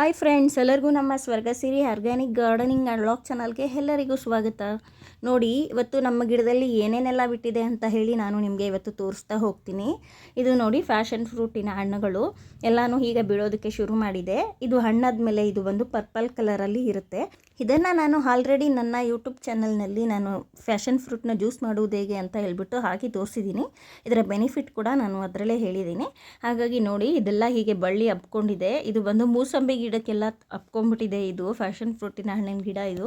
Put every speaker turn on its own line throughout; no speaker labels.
Hi friends ಎಲ್ಲರಿಗೂ ನಮ್ಮ Swargasiri organic gardening and lock ಚಾನಲ್ಗೆ ಎಲ್ಲರಿಗೂ ಸ್ವಾಗತ. ನೋಡಿ, ಇವತ್ತು ನಮ್ಮ ಗಿಡದಲ್ಲಿ ಏನೇನೆಲ್ಲ ಬಿಟ್ಟಿದೆ ಅಂತ ಹೇಳಿ ನಾನು ನಿಮಗೆ ಇವತ್ತು ತೋರಿಸ್ತಾ ಹೋಗ್ತೀನಿ. ಇದು ನೋಡಿ ಫ್ಯಾಷನ್ ಫ್ರೂಟಿನ ಹಣ್ಣುಗಳು. ಎಲ್ಲಾನು ಈಗ ಬಿಡೋದಕ್ಕೆ ಶುರು ಮಾಡಿದೆ. ಇದು ಹಣ್ಣಾದ ಮೇಲೆ ಇದು ಒಂದು ಪರ್ಪಲ್ ಕಲರಲ್ಲಿ ಇರುತ್ತೆ. ಇದನ್ನು ನಾನು ಆಲ್ರೆಡಿ ನನ್ನ ಯೂಟ್ಯೂಬ್ ಚಾನಲ್ನಲ್ಲಿ ನಾನು ಫ್ಯಾಷನ್ ಫ್ರೂಟ್ನ ಜ್ಯೂಸ್ ಮಾಡುವುದು ಹೇಗೆ ಅಂತ ಹೇಳ್ಬಿಟ್ಟು ಹಾಕಿ ತೋರಿಸಿದ್ದೀನಿ ಇದರ ಬೆನಿಫಿಟ್ ಕೂಡ ನಾನು ಅದರಲ್ಲೇ ಹೇಳಿದ್ದೀನಿ ಹಾಗಾಗಿ ನೋಡಿ, ಇದೆಲ್ಲ ಹೀಗೆ ಬಳ್ಳಿ ಹಬ್ಕೊಂಡಿದೆ. ಇದು ಬಂದು ಮೂಸಂಬಿ ಗಿಡಕ್ಕೆಲ್ಲ ಹಬ್ಕೊಂಡ್ಬಿಟ್ಟಿದೆ ಇದು. ಫ್ಯಾಷನ್ ಫ್ರೂಟಿನ ಹಣ್ಣಿನ ಗಿಡ ಇದು.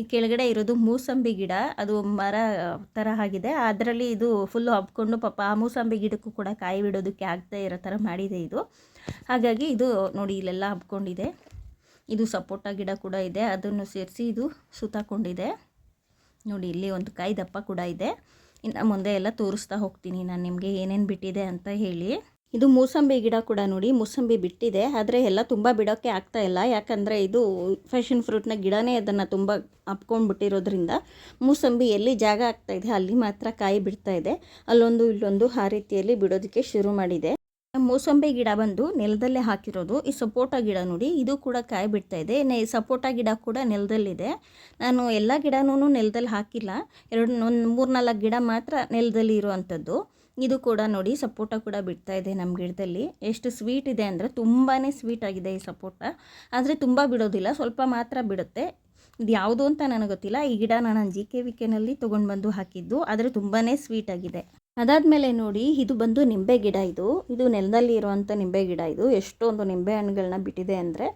ಈ ಕೆಳಗಡೆ ಇರೋದು ಮೂಸಂಬಿ ಗಿಡ. ಅದು ಮರ ಥರ ಆಗಿದೆ. ಅದರಲ್ಲಿ ಇದು ಫುಲ್ಲು ಹಬ್ಕೊಂಡು ಪಾಪ ಆ ಮೂಸಂಬಿ ಗಿಡಕ್ಕೂ ಕೂಡ ಕಾಯಿ ಬಿಡೋದಕ್ಕೆ ಆಗ್ತಾ ಇರೋ ಥರ ಮಾಡಿದೆ ಇದು. ಹಾಗಾಗಿ ಇದು ನೋಡಿ ಇಲ್ಲೆಲ್ಲ ಹಬ್ಕೊಂಡಿದೆ. ಇದು ಸಪೋಟ ಗಿಡ ಕೂಡ ಇದೆ. ಅದನ್ನು ಸೇರಿಸಿ ಇದು ಸುತ್ತಾಕೊಂಡಿದೆ. ನೋಡಿ, ಇಲ್ಲಿ ಒಂದು ಕಾಯಿ ದಪ್ಪ ಕೂಡ ಇದೆ. ಇನ್ನು ಮುಂದೆ ಎಲ್ಲ ತೋರಿಸ್ತಾ ಹೋಗ್ತೀನಿ. ನಾನು ನಿಮಗೆ ಏನೇನು ಬಿಟ್ಟಿದೆ ಅಂತ ಹೇಳಿ. ಇದು ಮೂಸಂಬಿ ಗಿಡ ಕೂಡ ನೋಡಿ, ಮೂಸಂಬಿ ಬಿಟ್ಟಿದೆ. ಆದರೆ ಎಲ್ಲ ತುಂಬ ಬಿಡೋಕ್ಕೆ ಆಗ್ತಾ ಇಲ್ಲ. ಯಾಕಂದರೆ ಇದು ಫ್ಯಾಷನ್ ಫ್ರೂಟ್ನ ಗಿಡನೇ ಅದನ್ನು ತುಂಬ ಅಪ್ಕೊಂಡ್ಬಿಟ್ಟಿರೋದ್ರಿಂದ ಮೂಸಂಬಿ ಎಲ್ಲಿ ಜಾಗ ಆಗ್ತಾ ಇದೆ, ಅಲ್ಲಿ ಮಾತ್ರ ಕಾಯಿ ಬಿಡ್ತಾ ಇದೆ. ಅಲ್ಲೊಂದು ಇಲ್ಲೊಂದು ಆ ರೀತಿಯಲ್ಲಿ ಬಿಡೋದಕ್ಕೆ ಶುರು ಮಾಡಿದೆ. ಮೂಸಂಬಿ ಗಿಡ ಬಂದು ನೆಲದಲ್ಲೇ ಹಾಕಿರೋದು. ಈ ಸಪೋಟ ಗಿಡ ನೋಡಿ, ಇದು ಕೂಡ ಕಾಯಿ ಬಿಡ್ತಾ ಇದೆ. ಈ ಸಪೋಟ ಗಿಡ ಕೂಡ ನೆಲದಲ್ಲಿದೆ. ನಾನು ಎಲ್ಲ ಗಿಡನೂ ನೆಲದಲ್ಲಿ ಹಾಕಿಲ್ಲ. ಎರಡು, ಒಂದು ಮೂರು ನಾಲ್ಕು ಗಿಡ ಮಾತ್ರ ನೆಲದಲ್ಲಿ ಇರುವಂಥದ್ದು. ಇದು ಕೂಡ ನೋಡಿ, ಸಪೋಟ ಕೂಡ ಬಿಡ್ತಾ ಇದೆ ನಮ್ಮ ಗಿಡದಲ್ಲಿ. ಎಷ್ಟು ಸ್ವೀಟ್ ಇದೆ ಅಂದರೆ ತುಂಬಾ ಸ್ವೀಟ್ ಆಗಿದೆ ಈ ಸಪೋಟ. ಆದರೆ ತುಂಬ ಬಿಡೋದಿಲ್ಲ, ಸ್ವಲ್ಪ ಮಾತ್ರ ಬಿಡುತ್ತೆ. ಇದು ಯಾವುದು ಅಂತ ನನಗೆ ಗೊತ್ತಿಲ್ಲ. ಈ ಗಿಡ ನಾನು ಜಿ ಕೆ ವಿ ಕೆನಲ್ಲಿ ತೊಗೊಂಡು ಬಂದು ಹಾಕಿದ್ದು, ಆದರೆ ತುಂಬಾ ಸ್ವೀಟ್ ಆಗಿದೆ. ಅದಾದಮೇಲೆ ನೋಡಿ, ಇದು ಬಂದು ನಿಂಬೆ ಗಿಡ ಇದು. ಇದು ನೆಲದಲ್ಲಿ ಇರುವಂಥ ನಿಂಬೆ ಗಿಡ ಇದು. ಎಷ್ಟೊಂದು ನಿಂಬೆ ಹಣ್ಣುಗಳನ್ನ ಬಿಟ್ಟಿದೆ ಅಂದರೆ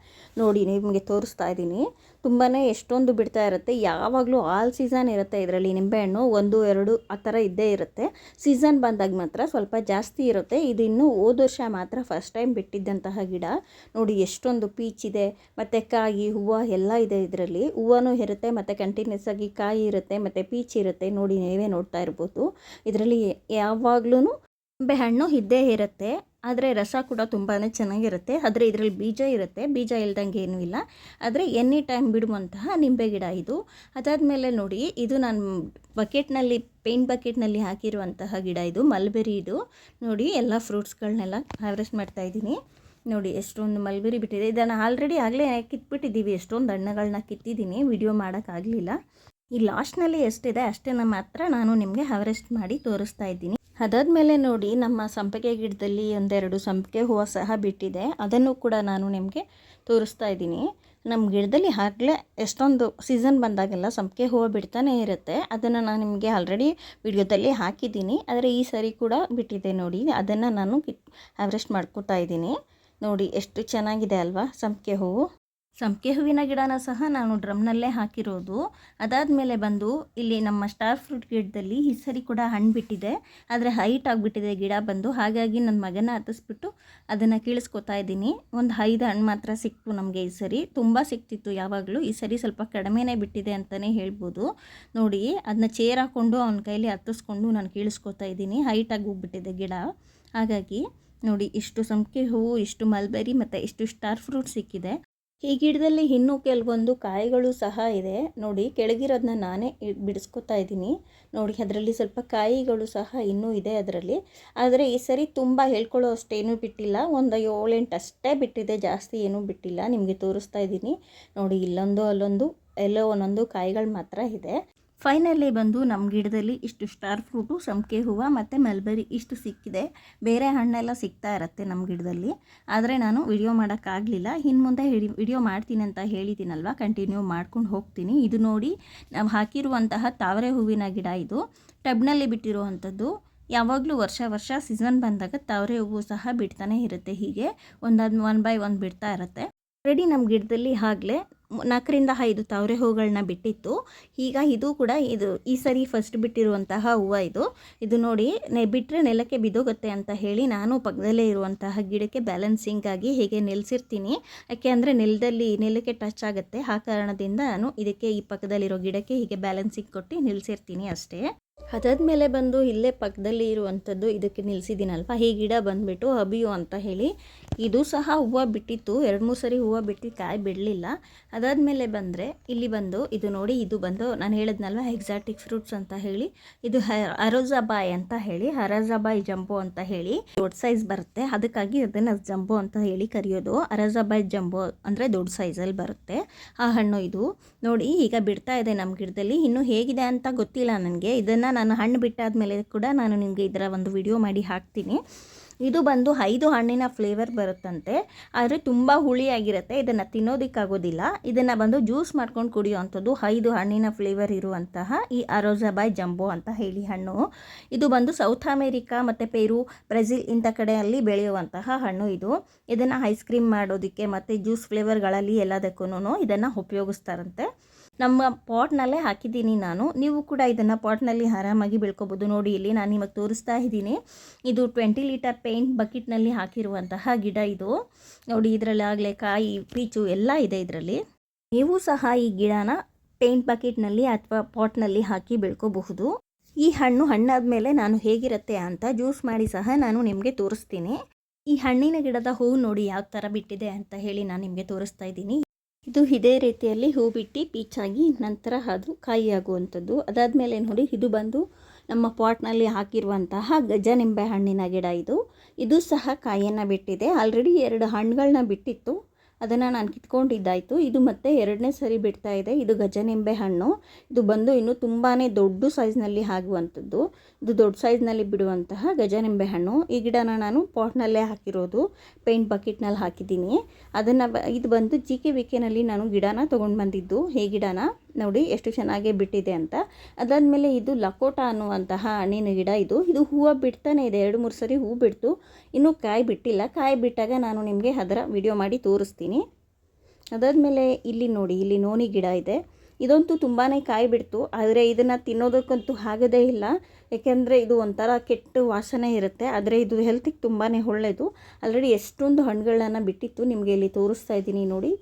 ನೋಡಿ, ನಿಮಗೆ ತೋರಿಸ್ತಾ ಇದ್ದೀನಿ. ತುಂಬಾ ಎಷ್ಟೊಂದು ಬಿಡ್ತಾ ಇರುತ್ತೆ. ಯಾವಾಗಲೂ ಆಲ್ ಸೀಸನ್ ಇರುತ್ತೆ ಇದರಲ್ಲಿ ನಿಂಬೆಹಣ್ಣು. ಒಂದು, ಎರಡು ಆ ಥರ ಇದ್ದೇ ಇರುತ್ತೆ. ಸೀಸನ್ ಬಂದಾಗ ಮಾತ್ರ ಸ್ವಲ್ಪ ಜಾಸ್ತಿ ಇರುತ್ತೆ. ಇದು ಇನ್ನೂ ಹೋದ ವರ್ಷ ಮಾತ್ರ ಫಸ್ಟ್ ಟೈಮ್ ಬಿಟ್ಟಿದ್ದಂತಹ ಗಿಡ. ನೋಡಿ ಎಷ್ಟೊಂದು ಪೀಚ್ ಇದೆ. ಮತ್ತು ಕಾಯಿ, ಹೂವು ಎಲ್ಲ ಇದೆ ಇದರಲ್ಲಿ. ಹೂವನೂ ಇರುತ್ತೆ, ಮತ್ತು ಕಂಟಿನ್ಯೂಸ್ ಆಗಿ ಕಾಯಿ ಇರುತ್ತೆ, ಮತ್ತು ಪೀಚ್ ಇರುತ್ತೆ. ನೋಡಿ ನೀವೇ ನೋಡ್ತಾ ಇರ್ಬೋದು. ಇದರಲ್ಲಿ ಯಾವಾಗ್ಲೂ ನಿಂಬೆ ಹಣ್ಣು ಇದ್ದೇ ಇರುತ್ತೆ. ಆದರೆ ರಸ ಕೂಡ ತುಂಬಾ ಚೆನ್ನಾಗಿರುತ್ತೆ. ಆದರೆ ಇದರಲ್ಲಿ ಬೀಜ ಇರುತ್ತೆ. ಬೀಜ ಇಲ್ದಂಗೆ ಏನೂ ಇಲ್ಲ. ಆದರೆ ಎನಿ ಟೈಮ್ ಬಿಡುವಂತಹ ನಿಂಬೆ ಗಿಡ ಇದು. ಅದಾದಮೇಲೆ ನೋಡಿ, ಇದು ನಾನು ಬಕೆಟ್ನಲ್ಲಿ, ಪೇಂಟ್ ಬಕೆಟ್ನಲ್ಲಿ ಹಾಕಿರುವಂತಹ ಗಿಡ ಇದು, ಮಲ್ಬೆರಿ ಇದು. ನೋಡಿ, ಎಲ್ಲ ಫ್ರೂಟ್ಸ್ಗಳನ್ನೆಲ್ಲ ಹಾರ್ವೆಸ್ಟ್ ಮಾಡ್ತಾ ಇದ್ದೀನಿ. ನೋಡಿ, ಎಷ್ಟೊಂದು ಮಲ್ಬೆರಿ ಬಿಟ್ಟಿದೆ. ಇದನ್ನು ಆಲ್ರೆಡಿ ಆಗಲೇ ಕಿತ್ಬಿಟ್ಟಿದ್ದೀವಿ. ಎಷ್ಟೊಂದು ಹಣ್ಣುಗಳನ್ನ ಕಿತ್ತಿದ್ದೀನಿ. ವಿಡಿಯೋ ಮಾಡೋಕ್ಕಾಗಲಿಲ್ಲ ಈ ಲಾಸ್ಟ್ನಲ್ಲಿ ಎಷ್ಟಿದೆ ಅಷ್ಟನ್ನು ಮಾತ್ರ ನಾನು ನಿಮಗೆ ಹಾರ್ವೆಸ್ಟ್ ಮಾಡಿ ತೋರಿಸ್ತಾ ಇದ್ದೀನಿ. ಅದಾದಮೇಲೆ ನೋಡಿ ನಮ್ಮ ಸಂಪಿಗೆ ಗಿಡದಲ್ಲಿ ಒಂದೆರಡು ಸಂಪಿಗೆ ಹೂವು ಸಹ ಬಿಟ್ಟಿದೆ. ಅದನ್ನು ಕೂಡ ನಾನು ನಿಮಗೆ ತೋರಿಸ್ತಾ ಇದ್ದೀನಿ. ನಮ್ಮ ಗಿಡದಲ್ಲಿ ಆಗಲೇ ಎಷ್ಟೊಂದು ಸೀಸನ್ ಬಂದಾಗೆಲ್ಲ ಸಂಪಿಗೆ ಹೂವು ಬಿಡ್ತಾನೆ ಇರುತ್ತೆ. ಅದನ್ನು ನಾನು ನಿಮಗೆ ಆಲ್ರೆಡಿ ವಿಡಿಯೋದಲ್ಲಿ ಹಾಕಿದ್ದೀನಿ. ಆದರೆ ಈ ಸರಿ ಕೂಡ ಬಿಟ್ಟಿದೆ ನೋಡಿ. ಅದನ್ನು ನಾನು ಕಿತ್ ಹಾರ್ವೆಸ್ಟ್ ಮಾಡ್ಕೋತಾ ಇದ್ದೀನಿ. ನೋಡಿ, ಎಷ್ಟು ಚೆನ್ನಾಗಿದೆ ಅಲ್ವಾ ಸಂಪಿಗೆ ಹೂವು. ಸಂಪಿಗೆ ಹೂವಿನ ಗಿಡನ ಸಹ ನಾನು ಡ್ರಮ್ನಲ್ಲೇ ಹಾಕಿರೋದು. ಅದಾದ ಮೇಲೆ ಬಂದು ಇಲ್ಲಿ ನಮ್ಮ ಸ್ಟಾರ್ ಫ್ರೂಟ್ ಗಿಡದಲ್ಲಿ ಈ ಸರಿ ಕೂಡ ಹಣ್ಣು ಬಿಟ್ಟಿದೆ ಆದರೆ ಹೈಟ್ ಆಗಿಬಿಟ್ಟಿದೆ ಗಿಡ ಬಂದು. ಹಾಗಾಗಿ ನನ್ನ ಮಗನ ಹತ್ತಿಸ್ಬಿಟ್ಟು ಅದನ್ನು ಕೀಳಿಸ್ಕೊತಾ ಇದ್ದೀನಿ. ಒಂದು ಐದು ಹಣ್ಣು ಮಾತ್ರ ಸಿಕ್ತು ನಮಗೆ ಈ ಸರಿ ತುಂಬ ಸಿಕ್ತಿತ್ತು ಯಾವಾಗಲೂ. ಈ ಸರಿ ಸ್ವಲ್ಪ ಕಡಿಮೆನೇ ಬಿಟ್ಟಿದೆ ಅಂತಲೇ ಹೇಳ್ಬೋದು. ನೋಡಿ ಅದನ್ನ ಚೇರ್ ಹಾಕ್ಕೊಂಡು ಅವನ ಕೈಲಿ ಹತ್ತಿಸ್ಕೊಂಡು ನಾನು ಕೀಳಿಸ್ಕೊತಾ ಇದ್ದೀನಿ. ಹೈಟಾಗಿ ಹೋಗ್ಬಿಟ್ಟಿದೆ ಗಿಡ. ಹಾಗಾಗಿ ನೋಡಿ, ಇಷ್ಟು ಸಂಪಿಗೆ ಹೂವು ಇಷ್ಟು ಮಲ್ಬೆರಿ ಮತ್ತು ಇಷ್ಟು ಸ್ಟಾರ್ ಫ್ರೂಟ್ ಸಿಕ್ಕಿದೆ. ಈ ಗಿಡದಲ್ಲಿ ಇನ್ನೂ ಕೆಲವೊಂದು ಕಾಯಿಗಳು ಸಹ ಇದೆ. ನೋಡಿ ಕೆಳಗಿರೋದನ್ನ ನಾನೇ ಬಿಡಿಸ್ಕೊತಾ ಇದ್ದೀನಿ. ನೋಡಿ, ಅದರಲ್ಲಿ ಸ್ವಲ್ಪ ಕಾಯಿಗಳು ಸಹ ಇನ್ನೂ ಇದೆ ಅದರಲ್ಲಿ. ಆದರೆ ಈ ಸರಿ ತುಂಬ ಹೇಳ್ಕೊಳ್ಳೋ ಅಷ್ಟೇನೂ ಬಿಟ್ಟಿಲ್ಲ. ಒಂದು ಏಳೆಂಟು ಅಷ್ಟೇ ಬಿಟ್ಟಿದೆ. ಜಾಸ್ತಿ ಏನೂ ಬಿಟ್ಟಿಲ್ಲ. ನಿಮಗೆ ತೋರಿಸ್ತಾ ಇದ್ದೀನಿ. ನೋಡಿ, ಇಲ್ಲೊಂದು ಅಲ್ಲೊಂದು, ಎಲ್ಲೋ ಒಂದೊಂದು ಕಾಯಿಗಳು ಮಾತ್ರ ಇದೆ. ಫೈನಲಿ ಬಂದು ನಮ್ಮ ಗಿಡದಲ್ಲಿ ಇಷ್ಟು ಸ್ಟಾರ್ ಫ್ರೂಟು, ಸಂಪಿಗೆ ಹೂವು ಮತ್ತು ಮಲ್ಬೆರಿ ಇಷ್ಟು ಸಿಕ್ಕಿದೆ. ಬೇರೆ ಹಣ್ಣೆಲ್ಲ ಸಿಗ್ತಾ ಇರುತ್ತೆ ನಮ್ಮ ಗಿಡದಲ್ಲಿ. ಆದರೆ ನಾನು ವಿಡಿಯೋ ಮಾಡೋಕ್ಕಾಗಲಿಲ್ಲ. ಇನ್ನು ಮುಂದೆ ಹಿಡಿ ವಿಡಿಯೋ ಮಾಡ್ತೀನಿ ಅಂತ ಹೇಳಿದ್ದೀನಲ್ವ? ಕಂಟಿನ್ಯೂ ಮಾಡ್ಕೊಂಡು ಹೋಗ್ತೀನಿ. ಇದು ನೋಡಿ ನಾವು ಹಾಕಿರುವಂತಹ ತಾವರೆ ಹೂವಿನ ಗಿಡ ಇದು. ಟಬ್ನಲ್ಲಿ ಬಿಟ್ಟಿರುವಂಥದ್ದು. ಯಾವಾಗಲೂ ವರ್ಷ ವರ್ಷ ಸೀಸನ್ ಬಂದಾಗ ತಾವರೆ ಹೂವು ಸಹ ಬಿಡ್ತಾನೆ ಇರುತ್ತೆ ಹೀಗೆ. ಒಂದಾದ, ಒನ್ ಬೈ ಒನ್ ಬಿಡ್ತಾ ಇರುತ್ತೆ. ಆಲ್ರೆಡಿ ನಮ್ಮ ಗಿಡದಲ್ಲಿ ಆಗಲೇ ನಾಲ್ಕರಿಂದ ಐದು ತಾವರೆ ಹೂಗಳನ್ನ ಬಿಟ್ಟಿತ್ತು. ಈಗ ಇದು ಕೂಡ ಇದು ಈ ಸರಿ ಫಸ್ಟ್ ಬಿಟ್ಟಿರುವಂತಹ ಹೂವು ಇದು. ಇದು ನೋಡಿ ನೆ ಬಿಟ್ಟರೆ ನೆಲಕ್ಕೆ ಬಿದ್ದೋಗುತ್ತೆ ಅಂತ ಹೇಳಿ ನಾನು ಪಕ್ಕದಲ್ಲೇ ಇರುವಂತಹ ಗಿಡಕ್ಕೆ ಬ್ಯಾಲೆನ್ಸಿಂಗಾಗಿ ಹೀಗೆ ನೆಲೆಸಿರ್ತೀನಿ. ಯಾಕೆ ಅಂದರೆ ನೆಲದಲ್ಲಿ ನೆಲಕ್ಕೆ ಟಚ್ ಆಗುತ್ತೆ. ಆ ಕಾರಣದಿಂದ ನಾನು ಇದಕ್ಕೆ ಈ ಪಕ್ಕದಲ್ಲಿರೋ ಗಿಡಕ್ಕೆ ಹೀಗೆ ಬ್ಯಾಲೆನ್ಸಿಂಗ್ ಕೊಟ್ಟು ನಿಲ್ಲಿಸಿರ್ತೀನಿ ಅಷ್ಟೇ. ಅದಾದಮೇಲೆ ಬಂದು ಇಲ್ಲೇ ಪಕ್ಕದಲ್ಲಿ ಇರುವಂಥದ್ದು ಇದಕ್ಕೆ ನಿಲ್ಲಿಸಿದ್ದೀನಲ್ವ ಈ ಗಿಡ ಬಂದುಬಿಟ್ಟು ಅಬಿಯು ಅಂತ ಹೇಳಿ. ಇದು ಸಹ ಹೂವು ಬಿಟ್ಟಿತ್ತು. ಎರಡು ಮೂರು ಸರಿ ಹೂವು ಬಿಟ್ಟು ಕಾಯಿ ಬಿಡಲಿಲ್ಲ. ಅದಾದಮೇಲೆ ಬಂದರೆ ಇಲ್ಲಿ ಬಂದು ಇದು ನೋಡಿ, ಇದು ಬಂದು ನಾನು ಹೇಳಿದ್ನಲ್ವ ಎಕ್ಸಾಟಿಕ್ ಫ್ರೂಟ್ಸ್ ಅಂತ ಹೇಳಿ. ಇದು ಅರೋಜಾಬಾಯ್ ಅಂತ ಹೇಳಿ, ಅರಜಾಬಾಯ್ ಜಂಬೋ ಅಂತ ಹೇಳಿ. ದೊಡ್ಡ ಸೈಜ್ ಬರುತ್ತೆ. ಅದಕ್ಕಾಗಿ ಅದನ್ನು ಜಂಬೋ ಅಂತ ಹೇಳಿ ಕರೆಯೋದು. ಅರಜಾಬಾಯ್ ಜಂಬೋ ಅಂದರೆ ದೊಡ್ಡ ಸೈಜಲ್ಲಿ ಬರುತ್ತೆ ಆ ಹಣ್ಣು ಇದು. ನೋಡಿ, ಈಗ ಬಿಡ್ತಾ ಇದೆ ನಮ್ಮ ಗಿಡದಲ್ಲಿ. ಇನ್ನೂ ಹೇಗಿದೆ ಅಂತ ಗೊತ್ತಿಲ್ಲ ನನಗೆ. ಇದನ್ನು ನಾನು ಹಣ್ಣು ಬಿಟ್ಟಾದ್ಮೇಲೆ ಕೂಡ ನಾನು ನಿಮಗೆ ಇದರ ಒಂದು ವಿಡಿಯೋ ಮಾಡಿ ಹಾಕ್ತೀನಿ. ಇದು ಬಂದು ಐದು ಹಣ್ಣಿನ ಫ್ಲೇವರ್ ಬರುತ್ತಂತೆ. ಆದರೆ ತುಂಬ ಹುಳಿಯಾಗಿರುತ್ತೆ, ಇದನ್ನು ತಿನ್ನೋದಕ್ಕಾಗೋದಿಲ್ಲ. ಇದನ್ನು ಬಂದು ಜ್ಯೂಸ್ ಮಾಡ್ಕೊಂಡು ಕುಡಿಯುವಂಥದ್ದು ಐದು ಹಣ್ಣಿನ ಫ್ಲೇವರ್ ಇರುವಂತಹ ಈ ಅರೋಜಾಬಾಯ್ ಜಂಬೋ ಅಂತ ಹೇಳಿ ಹಣ್ಣು. ಇದು ಬಂದು ಸೌತ್ ಅಮೇರಿಕಾ ಮತ್ತು ಪೆರು ಬ್ರೆಜಿಲ್ ಇಂಥ ಕಡೆಯಲ್ಲಿ ಬೆಳೆಯುವಂತಹ ಹಣ್ಣು ಇದು. ಇದನ್ನು ಐಸ್ ಕ್ರೀಮ್ ಮಾಡೋದಕ್ಕೆ ಮತ್ತು ಜ್ಯೂಸ್ ಫ್ಲೇವರ್ಗಳಲ್ಲಿ ಎಲ್ಲದಕ್ಕೂ ಇದನ್ನು ಉಪಯೋಗಿಸ್ತಾರಂತೆ. ನಮ್ಮ ಪಾಟ್ನಲ್ಲೇ ಹಾಕಿದ್ದೀನಿ ನಾನು. ನೀವು ಕೂಡ ಇದನ್ನು ಪಾಟ್ನಲ್ಲಿ ಆರಾಮಾಗಿ ಬೆಳ್ಕೊಬೋದು. ನೋಡಿ, ಇಲ್ಲಿ ನಾನು ನಿಮಗೆ ತೋರಿಸ್ತಾ ಇದ್ದೀನಿ. ಇದು ಟ್ವೆಂಟಿ ಲೀಟರ್ ಪೇಂಟ್ ಬಕೆಟ್ನಲ್ಲಿ ಹಾಕಿರುವಂತಹ ಗಿಡ ಇದು. ನೋಡಿ, ಇದರಲ್ಲಿ ಆಗಲೇ ಕಾಯಿ, ಪೀಚು ಎಲ್ಲ ಇದೆ ಇದರಲ್ಲಿ. ನೀವು ಸಹ ಈ ಗಿಡನ ಪೇಂಟ್ ಬಕೆಟ್ನಲ್ಲಿ ಅಥವಾ ಪಾಟ್ನಲ್ಲಿ ಹಾಕಿ ಬೆಳ್ಕೋಬಹುದು. ಈ ಹಣ್ಣು ಹಣ್ಣಾದ ಮೇಲೆ ನಾನು ಹೇಗಿರುತ್ತೆ ಅಂತ ಜ್ಯೂಸ್ ಮಾಡಿ ಸಹ ನಾನು ನಿಮಗೆ ತೋರಿಸ್ತೀನಿ. ಈ ಹಣ್ಣಿನ ಗಿಡದ ಹೂವು ನೋಡಿ ಯಾವ ಥರ ಬಿಟ್ಟಿದೆ ಅಂತ ಹೇಳಿ ನಾನು ನಿಮಗೆ ತೋರಿಸ್ತಾ ಇದ್ದೀನಿ. ಇದು ಇದೇ ರೀತಿಯಲ್ಲಿ ಹೂ ಬಿಟ್ಟು ಪೀಚಾಗಿ ನಂತರ ಅದು ಕಾಯಿ ಆಗುವಂಥದ್ದು ಅದಾದಮೇಲೆ ನೋಡಿ, ಇದು ಬಂದು ನಮ್ಮ ಪಾಟ್ನಲ್ಲಿ ಹಾಕಿರುವಂತಹ ಗಜನಿಂಬೆ ಹಣ್ಣಿನ ಗಿಡ ಇದು. ಇದು ಸಹ ಕಾಯಿಯನ್ನು ಬಿಟ್ಟಿದೆ. ಆಲ್ರೆಡಿ ಎರಡು ಹಣ್ಣುಗಳನ್ನ ಬಿಟ್ಟಿತ್ತು. ಅದನ್ನು ನಾನು ಕಿತ್ಕೊಂಡಿದ್ದಾಯಿತು. ಇದು ಮತ್ತೆ ಎರಡನೇ ಸರಿ ಬಿಡ್ತಾ ಇದೆ. ಇದು ಗಜನಿಂಬೆ ಹಣ್ಣು. ಇದು ಬಂದು ಇನ್ನೂ ತುಂಬಾ ದೊಡ್ಡ ಸೈಜ್ನಲ್ಲಿ ಆಗುವಂಥದ್ದು. ಇದು ದೊಡ್ಡ ಸೈಜ್ನಲ್ಲಿ ಬಿಡುವಂತಹ ಗಜನಿಂಬೆ ಹಣ್ಣು. ಈ ಗಿಡನ ನಾನು ಪಾಟ್ನಲ್ಲೇ ಹಾಕಿರೋದು. ಪೇಂಟ್ ಬಕೆಟ್ನಲ್ಲಿ ಹಾಕಿದ್ದೀನಿ. ಅದನ್ನು ಇದು ಬಂದು ಜಿ ಕೆ ವಿ ಕೆನಲ್ಲಿ ನಾನು ಗಿಡನ ತೊಗೊಂಡು ಬಂದಿದ್ದು. ಹೇ ಗಿಡನ. ನೋಡಿ ಎಷ್ಟು ಚೆನ್ನಾಗಿ ಬಿಟ್ಟಿದೆ ಅಂತ. ಅದಾದಮೇಲೆ ಇದು ಲಕೋಟ ಅನ್ನುವಂತಹ ಹಣ್ಣಿನ ಗಿಡ ಇದು. ಇದು ಹೂವು ಬಿಡ್ತಾನೆ ಇದೆ. ಎರಡು, ಮೂರು ಸರಿ ಹೂ ಬಿಡ್ತು. ಇನ್ನೂ ಕಾಯಿ ಬಿಟ್ಟಿಲ್ಲ. ಕಾಯಿ ಬಿಟ್ಟಾಗ ನಾನು ನಿಮಗೆ ಅದರ ವಿಡಿಯೋ ಮಾಡಿ ತೋರಿಸ್ತೀನಿ. ಅದಾದಮೇಲೆ ಇಲ್ಲಿ ನೋಡಿ, ಇಲ್ಲಿ ನೋನಿ ಗಿಡ ಇದೆ. ಇದಂತೂ ತುಂಬಾ ಕಾಯಿ ಬಿಡ್ತು. ಆದರೆ ಇದನ್ನು ತಿನ್ನೋದಕ್ಕಂತೂ ಆಗದೇ ಇಲ್ಲ. ಏಕೆಂದರೆ ಇದು ಒಂಥರ ಕೆಟ್ಟ ವಾಸನೆ ಇರುತ್ತೆ. ಆದರೆ ಇದು ಹೆಲ್ತಿಗೆ ತುಂಬಾ ಒಳ್ಳೆಯದು ಆಲ್ರೆಡಿ ಎಷ್ಟೊಂದು ಹಣ್ಣುಗಳನ್ನ ಬಿಟ್ಟಿತ್ತು. ನಿಮಗೆ ಇಲ್ಲಿ ತೋರಿಸ್ತಾ ಇದ್ದೀನಿ ನೋಡಿ.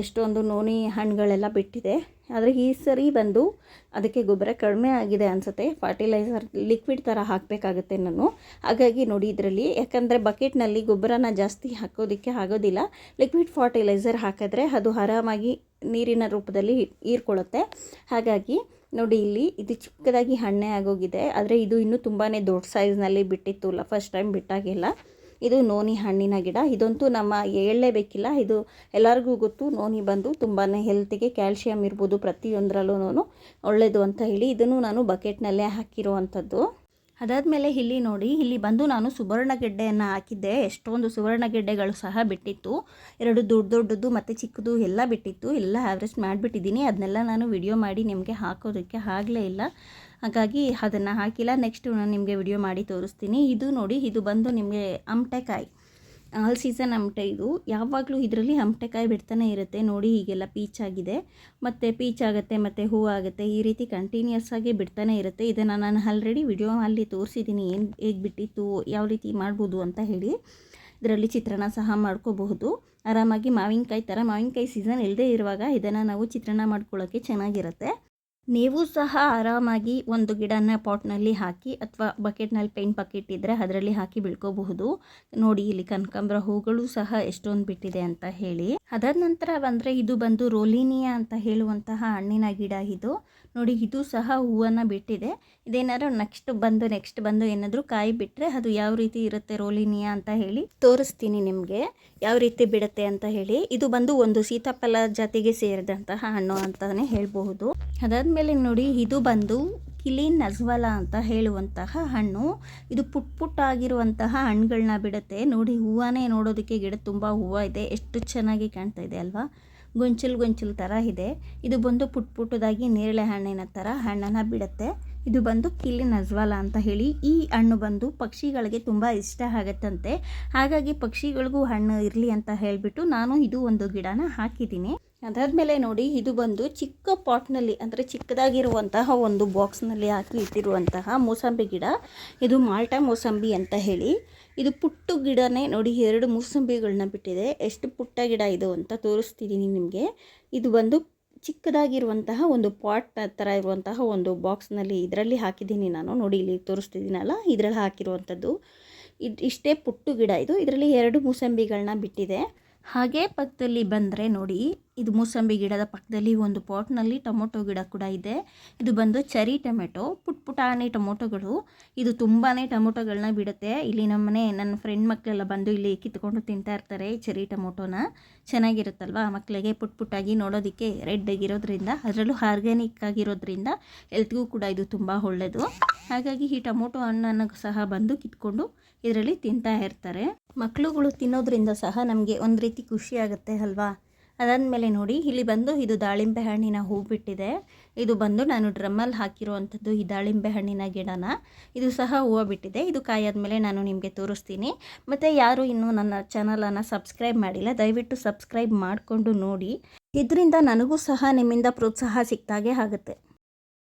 ಎಷ್ಟೊಂದು ನೋನಿ ಹಣ್ಣುಗಳೆಲ್ಲ ಬಿಟ್ಟಿದೆ. ಆದರೆ ಈ ಸರಿ ಬಂದು ಅದಕ್ಕೆ ಗೊಬ್ಬರ ಕಡಿಮೆ ಆಗಿದೆ ಅನಿಸುತ್ತೆ. ಫರ್ಟಿಲೈಸರ್ ಲಿಕ್ವಿಡ್ ಥರ ಹಾಕಬೇಕಾಗುತ್ತೆ ನಾನು. ಹಾಗಾಗಿ ನೋಡಿ ಇದರಲ್ಲಿ. ಯಾಕಂದರೆ ಬಕೆಟ್ನಲ್ಲಿ ಗೊಬ್ಬರನ ಜಾಸ್ತಿ ಹಾಕೋದಕ್ಕೆ ಆಗೋದಿಲ್ಲ. ಲಿಕ್ವಿಡ್ ಫರ್ಟಿಲೈಸರ್ ಹಾಕಿದ್ರೆ ಅದು ಆರಾಮಾಗಿ ನೀರಿನ ರೂಪದಲ್ಲಿ ಹೀರ್ಕೊಳ್ಳುತ್ತೆ. ಹಾಗಾಗಿ ನೋಡಿ ಇಲ್ಲಿ ಇದು ಚಿಕ್ಕದಾಗಿ ಹಣ್ಣೆ ಆಗೋಗಿದೆ. ಆದರೆ ಇದು ಇನ್ನೂ ತುಂಬಾ ದೊಡ್ಡ ಸೈಜ್ನಲ್ಲಿ ಬಿಟ್ಟಿತ್ತು ಫಸ್ಟ್ ಟೈಮ್ ಬಿಟ್ಟಾಗಿಲ್ಲ. ಇದು ನೋನಿ ಹಣ್ಣಿನ ಗಿಡ. ಇದಂತೂ ನಮ್ಮ ಹೇಳಲೇಬೇಕಿಲ್ಲ. ಇದು ಎಲ್ಲರಿಗೂ ಗೊತ್ತು. ನೋನಿ ಬಂದು ತುಂಬಾ ಹೆಲ್ತಿಗೆ ಕ್ಯಾಲ್ಶಿಯಂ ಇರ್ಬೋದು ಪ್ರತಿಯೊಂದರಲ್ಲೂ ಒಳ್ಳೆಯದು ಅಂತ ಹೇಳಿ ಇದನ್ನು ನಾನು ಬಕೆಟ್ನಲ್ಲೇ ಹಾಕಿರುವಂಥದ್ದು. ಅದಾದಮೇಲೆ ಇಲ್ಲಿ ನೋಡಿ, ಇಲ್ಲಿ ಬಂದು ನಾನು ಸುವರ್ಣಗೆಡ್ಡೆಯನ್ನು ಹಾಕಿದ್ದೆ. ಎಷ್ಟೊಂದು ಸುವರ್ಣಗೆಡ್ಡೆಗಳು ಸಹ ಬಿಟ್ಟಿತ್ತು. ಎರಡು ದೊಡ್ಡ ದೊಡ್ಡದು ಮತ್ತು ಚಿಕ್ಕದು ಎಲ್ಲ ಬಿಟ್ಟಿತ್ತು. ಎಲ್ಲ ಹ್ಯಾವ್ರೆಸ್ಟ್ ಮಾಡಿಬಿಟ್ಟಿದ್ದೀನಿ. ಅದನ್ನೆಲ್ಲ ನಾನು ವಿಡಿಯೋ ಮಾಡಿ ನಿಮಗೆ ಹಾಕೋದಕ್ಕೆ ಆಗಲೇ ಇಲ್ಲ. ಹಾಗಾಗಿ ಅದನ್ನು ಹಾಕಿಲ್ಲ. ನೆಕ್ಸ್ಟ್ ನಾನು ನಿಮಗೆ ವಿಡಿಯೋ ಮಾಡಿ ತೋರಿಸ್ತೀನಿ. ಇದು ನೋಡಿ, ಇದು ಬಂದು ನಿಮಗೆ ಅಮಟೆಕಾಯಿ ಆಲ್ ಸೀಸನ್ ಅಮ್ಟೆ ಇದು. ಯಾವಾಗಲೂ ಇದರಲ್ಲಿ ಅಮಟೆಕಾಯಿ ಬಿಡ್ತಾನೆ ಇರುತ್ತೆ. ನೋಡಿ ಹೀಗೆಲ್ಲ ಪೀಚ್ ಆಗಿದೆ. ಮತ್ತು ಪೀಚ್ ಆಗುತ್ತೆ, ಮತ್ತು ಹೂ ಆಗುತ್ತೆ, ಈ ರೀತಿ ಕಂಟಿನ್ಯೂಸ್ ಆಗಿ ಬಿಡ್ತಾನೆ ಇರುತ್ತೆ. ಇದನ್ನು ನಾನು ಆಲ್ರೆಡಿ ವಿಡಿಯೋ ಅಲ್ಲಿ ತೋರಿಸಿದ್ದೀನಿ ಏನು ಹೇಗೆ ಬಿಟ್ಟಿತ್ತು, ಯಾವ ರೀತಿ ಮಾಡ್ಬೋದು ಅಂತ ಹೇಳಿ. ಇದರಲ್ಲಿ ಚಿತ್ರಾನ್ನ ಸಹ ಮಾಡ್ಕೋಬಹುದು. ಆರಾಮಾಗಿ ಮಾವಿನಕಾಯಿ ಥರ ಮಾವಿನಕಾಯಿ ಸೀಸನ್ ಇಲ್ಲದೇ ಇರುವಾಗ ಇದನ್ನು ನಾವು ಚಿತ್ರಾನ್ನ ಮಾಡ್ಕೊಳ್ಳೋಕ್ಕೆ ಚೆನ್ನಾಗಿರುತ್ತೆ. ನೀವು ಸಹ ಆರಾಮಾಗಿ ಒಂದು ಗಿಡನ ಪಾಟ್ನಲ್ಲಿ ಹಾಕಿ ಅಥವಾ ಬಕೆಟ್ನಲ್ಲಿ ಪೇಂಟ್ ಬಕೆಟ್ ಇದ್ದರೆ ಅದರಲ್ಲಿ ಹಾಕಿ ಬೆಳ್ಕೋಬಹುದು. ನೋಡಿ, ಇಲ್ಲಿ ಕನಕಾಂಬರ ಹೂಗಳು ಸಹ ಎಷ್ಟೊಂದು ಬಿಟ್ಟಿದೆ ಅಂತ ಹೇಳಿ. ಅದಾದ ನಂತರ ಬಂದರೆ ಇದು ಬಂದು ರೋಲಿನಿಯಾ ಅಂತ ಹೇಳುವಂತಹ ಹಣ್ಣಿನ ಗಿಡ ಇದು. ನೋಡಿ, ಇದು ಸಹ ಹೂವನ್ನು ಬಿಟ್ಟಿದೆ. ಇದೇನಾದ್ರು ನೆಕ್ಸ್ಟ್ ಬಂದು ನೆಕ್ಸ್ಟ್ ಬಂದು ಏನಾದರೂ ಕಾಯಿ ಬಿಟ್ಟರೆ ಅದು ಯಾವ ರೀತಿ ಇರುತ್ತೆ, ರೋಲಿನಿಯಾ ಅಂತ ಹೇಳಿ ತೋರಿಸ್ತೀನಿ ನಿಮಗೆ. ಯಾವ ರೀತಿ ಬಿಡುತ್ತೆ ಅಂತ ಹೇಳಿ. ಇದು ಬಂದು ಒಂದು ಸೀತಾಫಲ ಜಾತಿಗೆ ಸೇರಿದಂತಹ ಹಣ್ಣು ಅಂತಲೇ ಹೇಳಬಹುದು. ಅದಾದಮೇಲೆ ನೋಡಿ, ಇದು ಬಂದು ಕಿಲಿ ನಜ್ವಲ ಅಂತ ಹೇಳುವಂತಹ ಹಣ್ಣು. ಇದು ಪುಟ್ ಪುಟ್ಟಾಗಿರುವಂತಹ ಹಣ್ಣುಗಳನ್ನ ಬಿಡುತ್ತೆ. ನೋಡಿ, ಹೂವನೇ ನೋಡೋದಕ್ಕೆ ಗಿಡ ತುಂಬ ಹೂವು ಇದೆ. ಎಷ್ಟು ಚೆನ್ನಾಗಿ ಕಾಣ್ತಾ ಇದೆ ಅಲ್ವಾ? ಗೊಂಚಲು ಗೊಂಚಲು ಥರ ಇದೆ. ಇದು ಬಂದು ಪುಟ್ ಪುಟ್ಟದಾಗಿ ನೇರಳೆ ಹಣ್ಣಿನ ಥರ ಹಣ್ಣನ್ನು ಬಿಡುತ್ತೆ. ಇದು ಬಂದು ಕಿಲ್ಲಿ ನಜ್ವಾಲ ಅಂತ ಹೇಳಿ. ಈ ಹಣ್ಣು ಬಂದು ಪಕ್ಷಿಗಳಿಗೆ ತುಂಬ ಇಷ್ಟ ಆಗುತ್ತಂತೆ. ಹಾಗಾಗಿ ಪಕ್ಷಿಗಳಿಗೂ ಹಣ್ಣು ಇರಲಿ ಅಂತ ಹೇಳಿಬಿಟ್ಟು ನಾನು ಇದು ಒಂದು ಗಿಡನ ಹಾಕಿದ್ದೀನಿ. ಅದಾದಮೇಲೆ ನೋಡಿ, ಇದು ಬಂದು ಚಿಕ್ಕ ಪಾಟ್ನಲ್ಲಿ, ಅಂದರೆ ಚಿಕ್ಕದಾಗಿರುವಂತಹ ಒಂದು ಬಾಕ್ಸ್ನಲ್ಲಿ ಹಾಕಿ ಇಟ್ಟಿರುವಂತಹ ಮೂಸಂಬಿ ಗಿಡ. ಇದು ಮಾಲ್ಟಾ ಮೂಸಂಬಿ ಅಂತ ಹೇಳಿ. ಇದು ಪುಟ್ಟು ಗಿಡನೇ ನೋಡಿ, ಎರಡು ಮೂಸಂಬಿಗಳನ್ನ ಬಿಟ್ಟಿದೆ. ಎಷ್ಟು ಪುಟ್ಟ ಗಿಡ ಇದು ಅಂತ ತೋರಿಸ್ತಿದ್ದೀನಿ ನಿಮಗೆ. ಇದು ಬಂದು ಚಿಕ್ಕದಾಗಿರುವಂತಹ ಒಂದು ಪಾಟ್ ಥರ ಇರುವಂತಹ ಒಂದು ಬಾಕ್ಸ್ನಲ್ಲಿ ಇದರಲ್ಲಿ ಹಾಕಿದ್ದೀನಿ ನಾನು. ನೋಡಿ, ಇಲ್ಲಿ ತೋರಿಸ್ತಿದ್ದೀನಲ್ಲ ಇದರಲ್ಲಿ ಹಾಕಿರುವಂಥದ್ದು. ಇದು, ಇಷ್ಟೇ ಪುಟ್ಟು ಗಿಡ ಇದು. ಇದರಲ್ಲಿ ಎರಡು ಮೂಸಂಬಿಗಳನ್ನ ಬಿಟ್ಟಿದೆ. ಹಾಗೆ ಪಕ್ಕದಲ್ಲಿ ಬಂದರೆ ನೋಡಿ ಇದು ಮೂಸಂಬಿ ಗಿಡದ ಪಕ್ಕದಲ್ಲಿ ಒಂದು ಪಾಟ್ನಲ್ಲಿ ಟೊಮೊಟೊ ಗಿಡ ಕೂಡ ಇದೆ. ಇದು ಬಂದು ಚರಿ ಟೊಮೆಟೊ ಪುಟ್ ಪುಟಾಣಿ ಟೊಮೊಟೊಗಳು. ಇದು ತುಂಬಾ ಟೊಮೊಟೊಗಳನ್ನ ಬಿಡುತ್ತೆ. ಇಲ್ಲಿ ನಮ್ಮನೆ ನನ್ನ ಫ್ರೆಂಡ್ ಮಕ್ಕಳೆಲ್ಲ ಬಂದು ಇಲ್ಲಿ ಕಿತ್ಕೊಂಡು ತಿಂತಾ ಇರ್ತಾರೆ ಚೆರಿ ಟೊಮೊಟೊನ. ಚೆನ್ನಾಗಿರುತ್ತಲ್ವಾ? ಮಕ್ಕಳಿಗೆ ಪುಟ್ ಪುಟ್ಟಾಗಿ ನೋಡೋದಕ್ಕೆ ರೆಡ್ ಆಗಿರೋದ್ರಿಂದ, ಅದರಲ್ಲೂ ಆರ್ಗ್ಯಾನಿಕ್ ಆಗಿರೋದ್ರಿಂದ ಹೆಲ್ತ್ಗೂ ಕೂಡ ಇದು ತುಂಬ ಒಳ್ಳೆಯದು ಹಾಗಾಗಿ ಈ ಟೊಮೊಟೊ ಹಣ್ಣನ್ನು ಸಹ ಬಂದು ಕಿತ್ಕೊಂಡು ಇದರಲ್ಲಿ ತಿಂತಾ ಇರ್ತಾರೆ. ಮಕ್ಕಳುಗಳು ತಿನ್ನೋದ್ರಿಂದ ಸಹ ನಮಗೆ ಒಂದು ರೀತಿ ಖುಷಿ ಆಗುತ್ತೆ ಅಲ್ವಾ? ಅದಾದಮೇಲೆ ನೋಡಿ, ಇಲ್ಲಿ ಬಂದು ಇದು ದಾಳಿಂಬೆ ಹಣ್ಣಿನ ಹೂ ಬಿಟ್ಟಿದೆ ಇದು ಬಂದು ನಾನು ಡ್ರಮ್ಮಲ್ಲಿ ಹಾಕಿರುವಂಥದ್ದು ಈ ದಾಳಿಂಬೆ ಹಣ್ಣಿನ ಗಿಡನ. ಇದು ಸಹ ಹೂವು ಬಿಟ್ಟಿದೆ. ಇದು ಕಾಯಾದ್ಮೇಲೆ ನಾನು ನಿಮಗೆ ತೋರಿಸ್ತೀನಿ. ಮತ್ತು ಯಾರು ಇನ್ನೂ ನನ್ನ ಚಾನಲನ್ನು ಸಬ್ಸ್ಕ್ರೈಬ್ ಮಾಡಿಲ್ಲ, ದಯವಿಟ್ಟು ಸಬ್ಸ್ಕ್ರೈಬ್ ಮಾಡಿಕೊಂಡು ನೋಡಿ. ಇದರಿಂದ ನನಗೂ ಸಹ ನಿಮ್ಮಿಂದ ಪ್ರೋತ್ಸಾಹ ಸಿಕ್ತಾಗೆ ಆಗುತ್ತೆ.